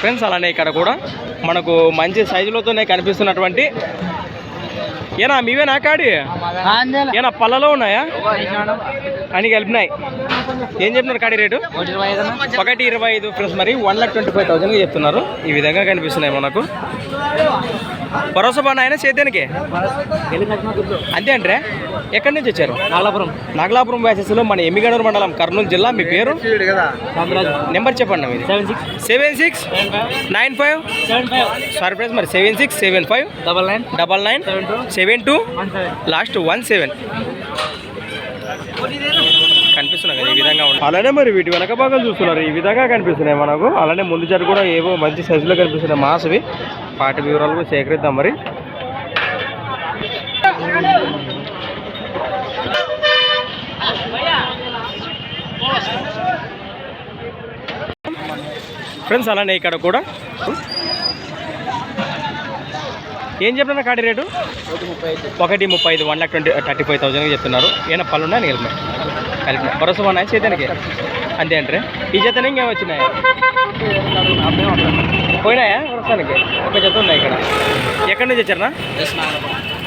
Friends అలానే ఇక్కడ కూడా మనకు మంచి సైజులతోనే కనిపిస్తున్నటువంటి ఏనా మీవేనా కాడి? ఏనా పళ్ళలో ఉన్నాయా? అని కలిపినాయి. ఏం చెప్తున్నారు కాడి రేటు? ఒకటి ఇరవై ఐదు ఫ్రెండ్స్ మరి one lakh twenty five thousand చెప్తున్నారు. ఈ విధంగా కనిపిస్తున్నాయి మనకు. భరోసా బాగా ఆయన అంతే అంటే ఎక్కడి నుంచి వచ్చారు? నాగలాపురం. నాగలాపురం వ్యాసెస్లో మన ఎమ్మిగనూరు మండలం కర్నూలు జిల్లా మీ పేరు? నెంబర్ చెప్పండి మీది seven six. Nine five. Seven five. Sorry friends మరి seven six seven five. Double nine. Double nine seven two. Last one seven. కనిపిస్తున్నాయి కదా ఈ విధంగా ఉన్నాయి. అలానే మరి వీటి వెనక భాగాలు చూస్తున్నారు. ఈ విధంగా కనిపిస్తున్నాయి మనకు. అలానే ముందు చెట్టు కూడా ఏవో మంచి సైజులో కనిపిస్తున్నాయి మాసవి వాటి వివరాలు కూడా సేకరిద్దాం మరి. ఫ్రెండ్స్ అలానే ఇక్కడ కూడా ఏం చెప్పిన కాడి రేటు? ఒకటి ముప్పై ఐదు one lakh twenty thirty five thousand చెప్తున్నారు. ఏమైనా పళ్ళు ఉన్నాయి కలిపిన కలిపిన భరోసా ఉన్నాయి చేతానికి అంతే అంటే ఈ జతనే ఇంకేం వచ్చినాయా? పోయినాయా ప్రస్తుతానికి? ఒక జత ఉన్నాయి ఇక్కడ. ఎక్కడి నుంచి వచ్చారనా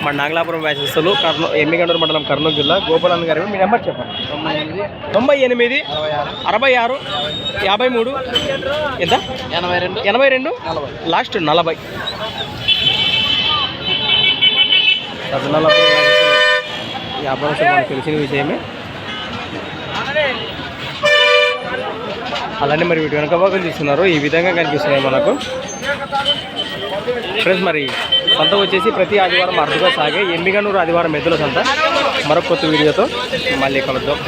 మన నాగలాపురం వ్యాసస్తులు కర్నూలు ఎమ్మిగండూరు మండలం కర్నూలు జిల్లా గోపాలన్ గారు మీ నెంబర్ చెప్పండి. తొంభై ఎనిమిది అరవై ఆరు యాభై మూడు ఎంత? ఎనభై రెండు. ఎనభై రెండు? లాస్ట్ నలభై. నలభై వ్యాపారం మనకు తెలిసిన విషయమే అలానే మరి వీటి వెనక భాగం చూస్తున్నారు. ఈ విధంగా కనిపిస్తున్నాయి మనకు. ఫ్రెండ్స్ మరి సంత వచ్చేసి ప్రతి ఆదివారం అరుదుగా సాగే ఎమ్మిగనూరు ఆదివారం ఎద్దుల సంత. మరొక కొత్త వీడియోతో మళ్ళీ కలుద్దాం.